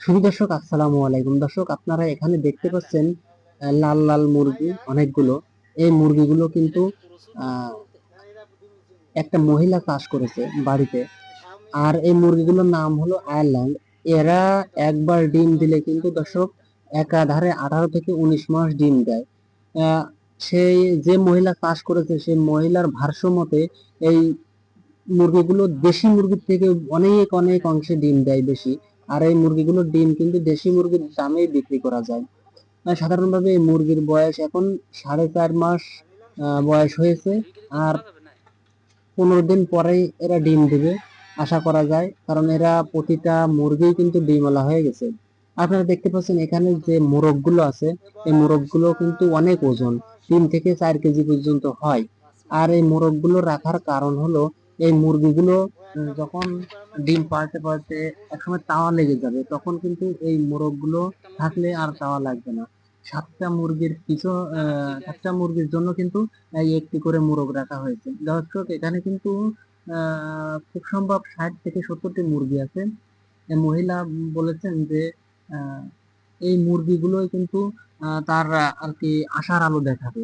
শুধু দর্শক আসসালামু আলাইকুম। দর্শক, আপনারা এখানে দেখতে পাচ্ছেন লাল লাল মুরগি, অনেকগুলো। এই মুরগিগুলো কিন্তু একটা মহিলা চাষ করেছে বাড়িতে। আর এই মুরগিগুলোর নাম হলো আয়ারল্যান্ড। এরা একবার ডিম দিলে কিন্তু, দর্শক, একাধারে আঠারো থেকে উনিশ মাস ডিম দেয়। সেই যে মহিলা চাষ করেছে সেই মহিলার ভাষ্য মতে এই মুরগিগুলো দেশি মুরগির থেকে অনেক অনেক অংশে ডিম দেয় বেশি। আর এই মুরগিগুলোর ডিম কিন্তু দেশি মুরগির দামেই বিক্রি করা যায়। সাধারণভাবে এই মুরগির বয়স এখন সাড়ে চার মাস বয়স হয়েছে আর পনেরো দিন পরেই এরা ডিম দেবে, আশা করা যায়। কারণ এরা প্রতিটা মুরগি কিন্তু ডিমওয়ালা হয়ে গেছে। আপনারা দেখতে পাচ্ছেন এখানে যে মোরগগুলো আছে, এই মোরগগুলো কিন্তু অনেক ওজন, তিন থেকে চার কেজি পর্যন্ত হয়। আর এই মোরগগুলো রাখার কারণ হলো এই মুরগিগুলো যখন ডিম পাড়তে পারতে একসময় তাওয়া লেগে যাবে, তখন কিন্তু এই মোরগগুলো থাকলে আর তাওয়া লাগবে না। সাতটা মুরগির পিছু সাতটা মুরগির জন্য কিন্তু একটি করে মোরগ রাখা হয়েছে। দর্শক, এখানে কিন্তু খুব সম্ভব ষাট থেকে সত্তরটি মুরগি আছে। মহিলা বলেছেন যে এই মুরগিগুলোই কিন্তু তার আর কি আশার আলো দেখাবে।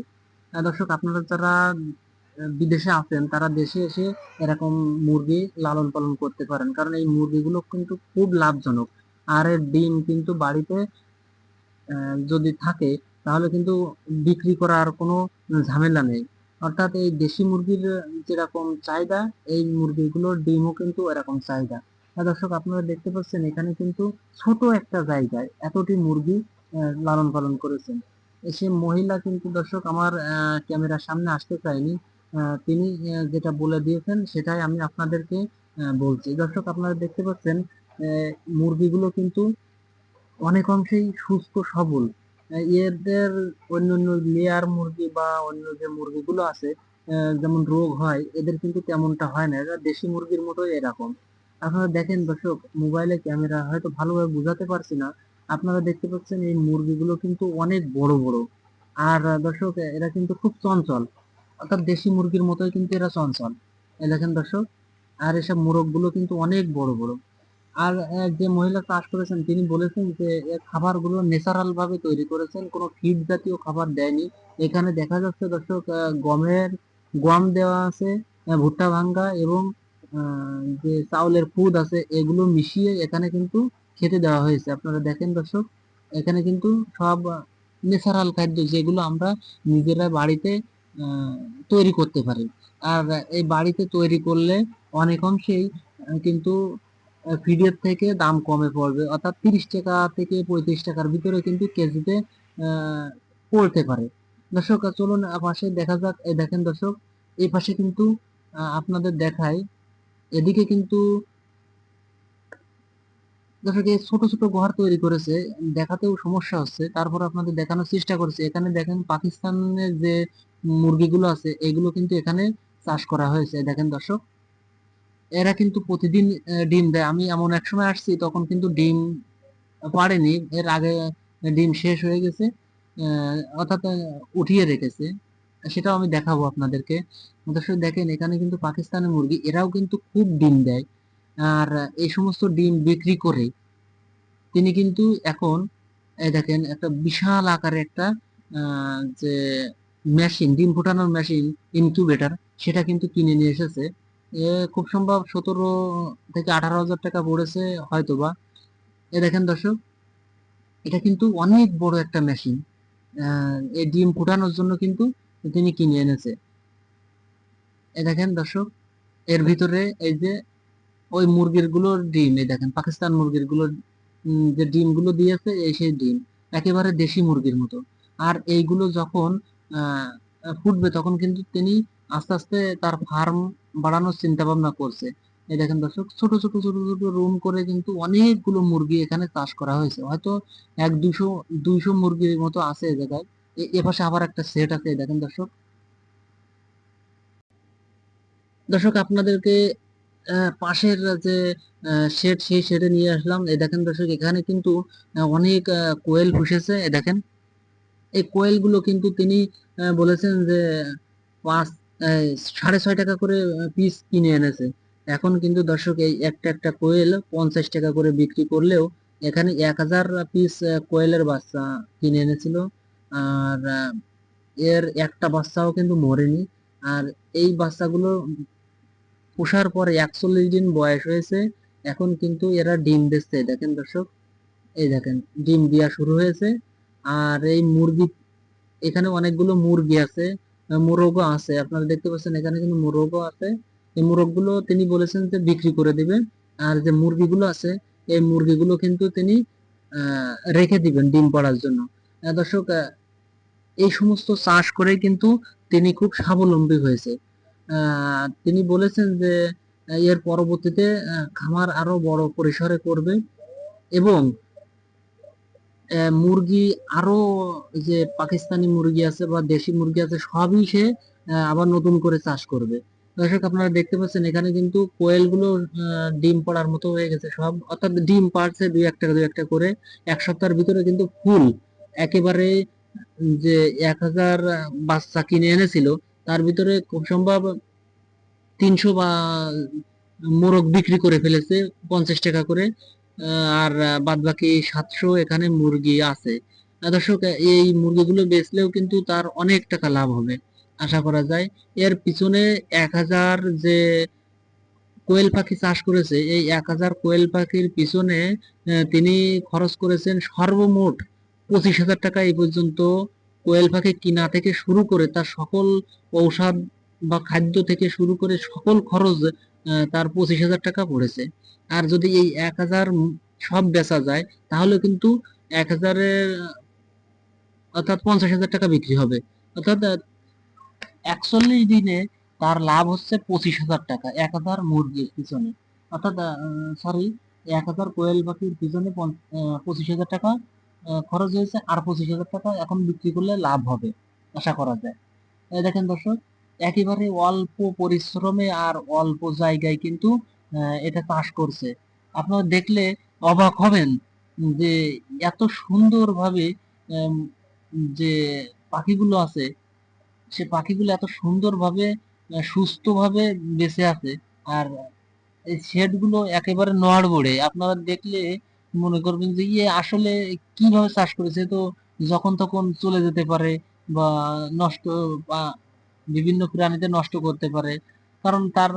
দর্শক, আপনারা যারা বিদেশে আছেন, তারা দেশে এসে এরকম মুরগি লালন পালন করতে পারেন। কারণ এই মুরগিগুলো কিন্তু খুব লাভজনক। আর এর ডিম কিন্তু বাড়িতে যদি থাকে, তাহলে কিন্তু বিক্রি করার কোনো ঝামেলা নেই। অর্থাৎ এই দেশি মুরগির যেরকম চাহিদা, এই মুরগিগুলোর ডিমও কিন্তু এরকম চাহিদা। দর্শক, আপনারা দেখতে পাচ্ছেন, এখানে কিন্তু ছোট একটা জায়গায় এতটি মুরগি লালন পালন করেছেন। এ সে মহিলা কিন্তু, দর্শক, আমার ক্যামেরার সামনে আসতে চায়নি। তিনি যেটা বলে দিয়েছেন সেটাই আমি আপনাদেরকে বলছি। দর্শক আপনারা দেখতে পাচ্ছেন মুরগিগুলো কিন্তু অনেক অংশেই সুস্থ সবল। আহ, অন্য অন্য লেয়ার মুরগি বা অন্য যে মুরগিগুলো আছে যেমন রোগ হয় এদের কিন্তু তেমনটা হয় না। এরা দেশি মুরগির মতোই এরকম। আপনারা দেখেন দর্শক মোবাইলে ক্যামেরা হয়তো ভালোভাবে বোঝাতে পারছি না। আপনারা দেখতে পাচ্ছেন এই মুরগিগুলো কিন্তু অনেক বড় বড়। আর দর্শক এরা কিন্তু খুব চঞ্চল। অর্থাৎ দেশি মুরগির মতোই কিন্তু এরা চঞ্চল। এই দেখেন দর্শক, আর এসব মোরগগুলো কিন্তু অনেক বড় বড়। আর যে মহিলা চাষ করেছেন, তিনি বলেছেন যে খাবারগুলো ন্যাচারাল ভাবে তৈরি করেছেন, কোনো ফিড জাতীয় খাবার দেয়নি। এখানে দেখা যাচ্ছে দর্শক গমের গম দেওয়া আছে ভুট্টা ভাঙ্গা এবং যে চাউলের খুদ আছে, এগুলো মিশিয়ে এখানে কিন্তু খেতে দেওয়া হয়েছে। আপনারা দেখেন দর্শক, এখানে কিন্তু সব ন্যাচারাল খাদ্য যেগুলো আমরা নিজেরা বাড়িতে তৈরি করতে পারি। আর এই বাড়িতে তৈরি করলে অনেক অংশেই কিন্তু ফিডের থেকে দাম কমে পড়বে। অর্থাৎ তিরিশ টাকা থেকে পঁয়ত্রিশ টাকার ভিতরে কিন্তু কেজিতে পড়তে পারে। দর্শক চলুন পাশে দেখা যাক। এই দেখেন দর্শক, এই পাশে কিন্তু আপনাদের দেখায়। এদিকে কিন্তু দর্শক এই ছোট ছোট ঘর তৈরি করেছে, দেখাতেও সমস্যা হচ্ছে। তারপর আপনাদের দেখানোর চেষ্টা করেছে। এখানে দেখেন পাকিস্তানের যে মুরগিগুলো আছে, এগুলো কিন্তু এখানে চাষ করা হয়েছে। দেখেন দর্শক, এরা কিন্তু প্রতিদিন ডিম দেয়। আমি এমন এক সময় আসছি, তখন কিন্তু ডিম পারেনি এর আগে ডিম শেষ হয়ে গেছে অর্থাৎ উঠিয়ে রেখেছে। সেটাও আমি দেখাবো আপনাদেরকে। দর্শক, দেখেন এখানে কিন্তু পাকিস্তানের মুরগি, এরাও কিন্তু খুব ডিম দেয়। আর এই সমস্ত ডিম বিক্রি করে তিনি কিন্তু এখন দেখেন, একটা বিশাল আকারে একটা যে মেশিন ডিম ফুটানোর মেশিন ইনকিউবেটর সেটা কিন্তু কিনে নিয়ে এসেছে। খুব সম্ভব সতেরো থেকে আঠারো হাজার টাকা পড়েছে হয়তোবা। এ দেখেন দর্শক, এটা কিন্তু অনেক বড় একটা মেশিন এই ডিম ফুটানোর জন্য কিন্তু তিনি কিনে এনেছে। এ দেখেন দর্শক, এর ভিতরে এই যে ওই মুরগিরগুলোর ডিম, এই দেখেন, পাকিস্তান মুরগিরগুলোর যে ডিমগুলো দিয়েছে, এই সেই ডিম, একেবারে দেশি মুরগির মতো। আর এইগুলো যখন ফুটবে, তখন কিন্তু তিনি আস্তে আস্তে তার ফার্ম বাড়ানোর চিন্তা ভাবনা করছে। এই দেখেন দর্শক, ছোট ছোট ছোট ছোট রুম করে কিন্তু অনেকগুলো মুরগি এখানে চাষ করা হয়েছে। হয়তো এক দুইশো দুইশো মুরগির মতো আছে এই জায়গায়। এ- এপাশে আবার একটা সেট আছে দেখেন দর্শক। দর্শক, আপনাদেরকে পাশের যে শেড সেই শেডে নিয়ে আসলাম। এই দেখেন দর্শক, এখানে কিন্তু অনেক কোয়েল পুষেছে। এই দেখেন, এই কোয়েলগুলো কিন্তু তিনি বলেছেন যে, পাঁচ সাড়ে ছয় টাকা করে পিস কিনে এনেছে। এখন কিন্তু দর্শক, এই একটা একটা কোয়েল পঞ্চাশ টাকা করে বিক্রি করলেও এখানে এক হাজার পিস কোয়েলের বাচ্চা কিনে এনেছিল। আর এর একটা বাচ্চাও কিন্তু মরেনি। আর এই বাচ্চাগুলো পোষার পরে একচল্লিশ দিন বয়স হয়েছে, এখন কিন্তু এরা ডিম দিচ্ছে দেখেন দর্শক, এই দেখেন, ডিম দেওয়া শুরু হয়েছে। আর এই মুরগি, এখানে অনেকগুলো মুরগি আছে মোরগও আছে। আপনারা দেখতে পাচ্ছেন, এখানে কিন্তু মোরগও আছে। এই মোরগগুলো তিনি বলেছেন যে বিক্রি করে দিবে। আর যে মুরগিগুলো আছে, এই মুরগিগুলো কিন্তু তিনি রেখে দিবেন ডিম পাড়ার জন্য। দর্শক এই সমস্ত চাষ করে কিন্তু তিনি খুব স্বাবলম্বী হয়েছে। তিনি বলেছেন যে এর পরবর্তীতে খামার আরও বড় পরিসরে করবে এবং মুরগি আরও যে পাকিস্তানি মুরগি আছে বা দেশি মুরগি আছে সবই সে আবার নতুন করে চাষ করবে। দর্শক আপনারা দেখতে পাচ্ছেন এখানে কিন্তু কোয়েলগুলো আহ, ডিম পাড়ার মতো হয়ে গেছে সব। অর্থাৎ ডিম পাড়ছে দুই একটা দুই একটা করে। এক সপ্তাহের ভিতরে কিন্তু ফুল একেবারে যে এক হাজার বাচ্চা কিনে এনেছিল তার ভিতরে খুব সম্ভব তিনশো বা মোরগ বিক্রি করে ফেলেছে, পঞ্চাশ টাকা করে আর বাদ বাকি সাতশো এখানে মুরগি আছে। দর্শক, এই মুরগিগুলো বেচলেও কিন্তু তার অনেক টাকা লাভ হবে, আশা করা যায়। এর পিছনে এক হাজার যে কোয়েল পাখি চাষ করেছে, এই এক হাজার কোয়েল পাখির পিছনে তিনি খরচ করেছেন সর্বমোট পঁচিশ হাজার টাকা এই পর্যন্ত কোয়েল পাখি কিনা থেকে শুরু করে তার সকল ঔষধ বা খাদ্য থেকে শুরু করে সকল খরচ তার পঁচিশ হাজার টাকা পড়েছে। আর যদি এই এক হাজার সব বেচা যায়, তাহলে কিন্তু এক হাজারের, অর্থাৎ পঞ্চাশ হাজার টাকা বিক্রি হবে। অর্থাৎ একচল্লিশ দিনে তার লাভ হচ্ছে পঁচিশ হাজার টাকা, এক হাজার মুরগির পিছনে। অর্থাৎ সরি এক হাজার কোয়েল পাখির পিছনে পঁচিশ হাজার টাকা খরচ হয়েছে আর পঁচিশ হাজার টাকা। এখন বিক্রি করলে লাভ হবে, আশা করা যায়। দেখেন দর্শক, একেবারে অল্প পরিশ্রমে আর অল্প জায়গায় কিন্তু এটা চাষ করছে। আপনারা দেখলে অবাক হবেন যে এত সুন্দরভাবে যে পাখিগুলো আছে, সে পাখিগুলো এত সুন্দরভাবে সুস্থভাবে বেঁচে আছে। আর এই শেডগুলো একেবারে নড়বড়ে। আপনারা দেখলে মনে করবেন যে ইয়ে আসলে কীভাবে চাষ করেছে? তো যখন তখন চলে যেতে পারে বা নষ্ট, বা বিভিন্ন প্রাণীদের নষ্ট করতে পারে। কারণ তার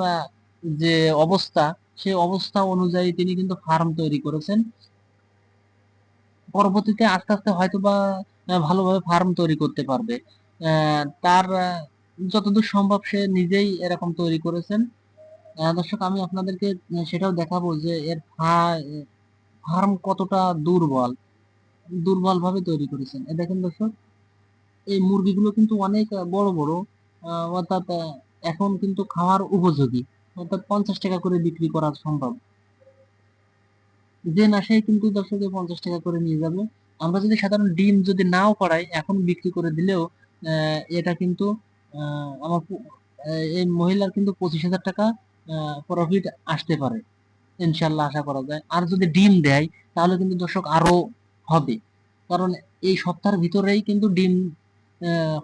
যে অবস্থা, সে অবস্থা অনুযায়ী তিনি কিন্তু ফার্ম তৈরি করেছেন। পরবর্তীতে আস্তে আস্তে হয়তো বা ভালোভাবে ফার্ম তৈরি করতে পারবে। তার যতদূর সম্ভব সে নিজেই এরকম তৈরি করেছেন। দর্শক, আমি আপনাদেরকে সেটাও দেখাবো যে এর ফার্ম কতটা দুর্বল? দুর্বল ভাবে তৈরি করেছেন। এ দেখেন দর্শক, এই মুরগিগুলো কিন্তু অনেক বড় বড় অর্থাৎ এখন কিন্তু খাওয়ার উপযোগী। অর্থাৎ পঞ্চাশ টাকা করে বিক্রি করা সম্ভব। যে না সেই কিন্তু দর্শকে পঞ্চাশ টাকা করে নিয়ে যাবে। আমরা যদি সাধারণ ডিম যদি নাও পাড়াই এখন বিক্রি করে দিলেও এটা কিন্তু আমার এই মহিলার কিন্তু পঁচিশ হাজার টাকা প্রফিট আসতে পারে। ইনশাল্লাহ আশা করা যায়। আর যদি ডিম দেয়, তাহলে কিন্তু দর্শক আরও হবে। কারণ এই সপ্তাহের ভিতরেই কিন্তু ডিম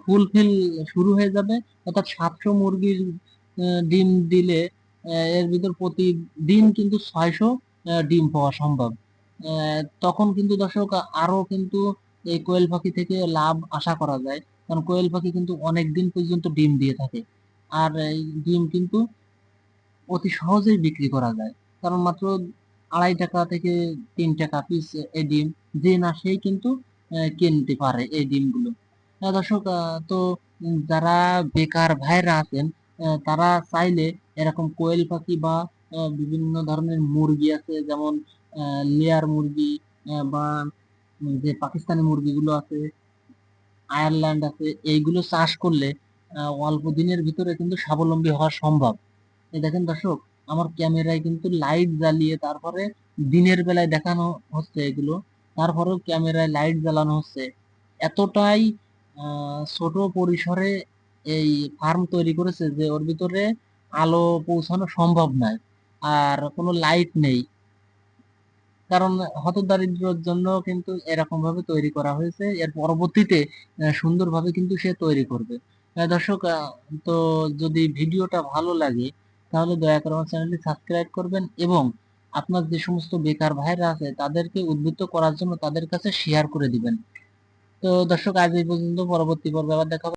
ফুলফিল শুরু হয়ে যাবে। অর্থাৎ সাতশো মুরগির ডিম দিলে এর ভিতর প্রতিদিন কিন্তু ছয়শো ডিম পাওয়া সম্ভব। তখন কিন্তু দর্শক আরও কিন্তু এই কোয়েল পাখি থেকে লাভ আশা করা যায়। কারণ কোয়েল পাখি কিন্তু অনেক দিন পর্যন্ত ডিম দিয়ে থাকে। আর এই ডিম কিন্তু অতি সহজেই বিক্রি করা যায়। কারণ মাত্র আড়াই টাকা থেকে তিন টাকা পিস এই ডিম। যে না সেই কিন্তু কিনতে পারে এই ডিমগুলো। আহ, দর্শক তো যারা বেকার ভাইরা আছেন তারা চাইলে এরকম কোয়েল পাখি বা বিভিন্ন ধরনের মুরগি আছে যেমন লেয়ার মুরগি বা যে পাকিস্তানি মুরগিগুলো আছে আয়ারল্যান্ড আছে এইগুলো চাষ করলে অল্প দিনের ভিতরে কিন্তু স্বাবলম্বী হওয়া সম্ভব। দেখেন দর্শক আমার ক্যামেরায় কিন্তু লাইট জ্বালিয়ে তারপরে দিনের বেলায় দেখানো হচ্ছে এগুলো। তারপরেও ক্যামেরায় লাইট জ্বালানো হচ্ছে। এতটাই ছোট পরিসরে এই ফার্ম তৈরি করেছে যে ওর ভিতরে আলো পৌঁছানো সম্ভব নয়। আর কোনো লাইট নেই। কারণ হতদারিদ্র্যের জন্য কিন্তু এরকম ভাবে তৈরি করা হয়েছে। এর পরবর্তীতে সুন্দরভাবে কিন্তু সে তৈরি করবে। দর্শক তো যদি ভিডিওটা ভালো লাগে তাহলে দয়া করে আমার চ্যানেলটি সাবস্ক্রাইব করবেন এবং আপনার যে সমস্ত বেকার ভাইরা আছে, তাদেরকে উদ্বুদ্ধ করার জন্য তাদের কাছে শেয়ার করে দিবেন তো দর্শক, আজ এই পর্যন্ত পরবর্তী পর্বে আবার দেখা।